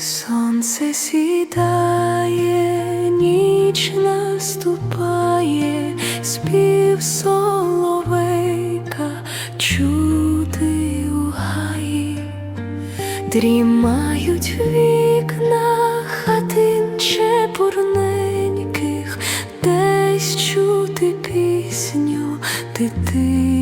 Сонце сідає, ніч наступає, спів соловейка чути у гаї, дрімають вікна хатин чепурненьких, десь чути пісню дитини.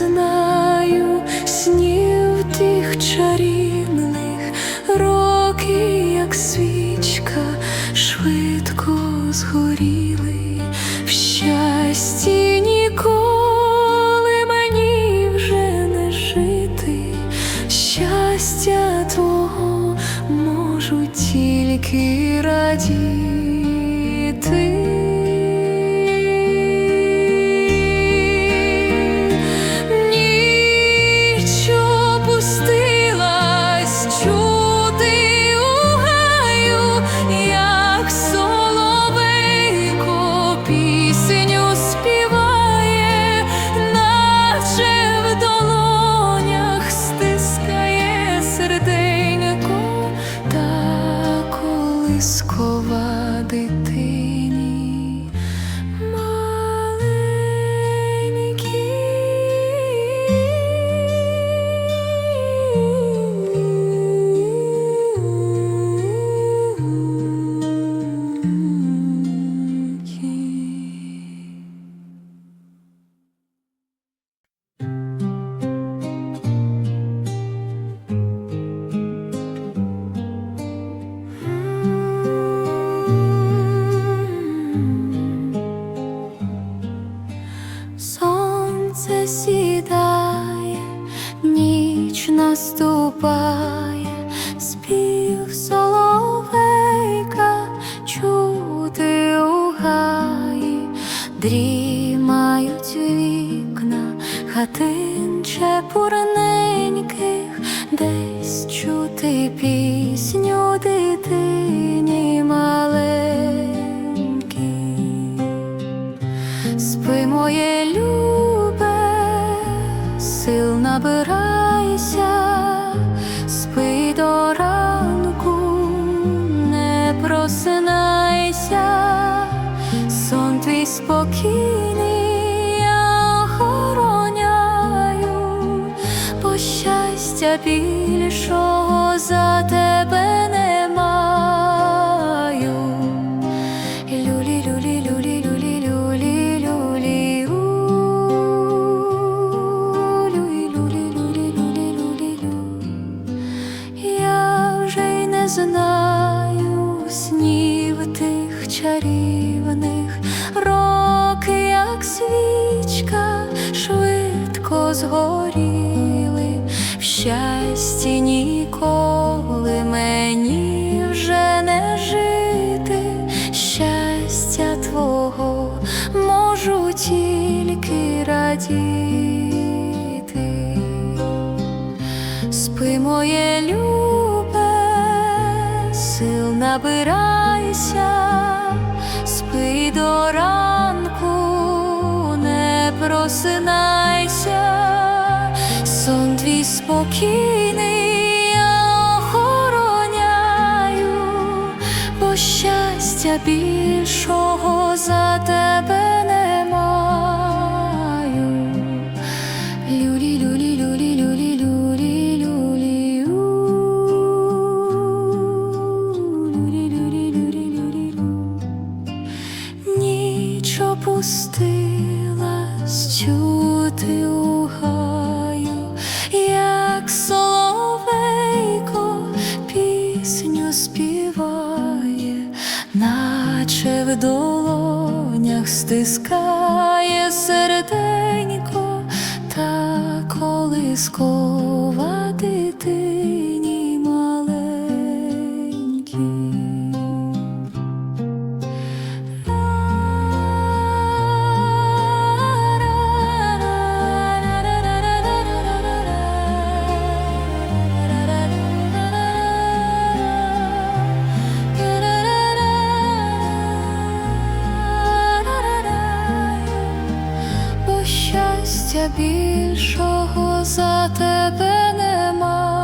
Знаю снів тих чарівних, роки, як свічка, швидко згоріли. В щасті ніколи мені вже не жити, щастя твого можу тільки радіти. Наступає, спів соловейка чути у гаї, дрімають вікна хатин чепурненьких, десь чути пісню дитині маленькій. Спи, моє любе, сил набирайся, просинайся, сон твій спокійний, я охороняю, бо більшого чарівних, роки, як свічка, швидко згоріли, в щасті ніколи мені вже не жити, щастя твого можу тільки радіти. Спи, моє набирайся, спи до ранку, не просинайся, сон твій спокійний, я охороняю, бо щастя більшого чути у гаю, як соловейко пісню співає, наче в долонях стискає серденько та колискова дитині маленькій. більшого за тебе нема.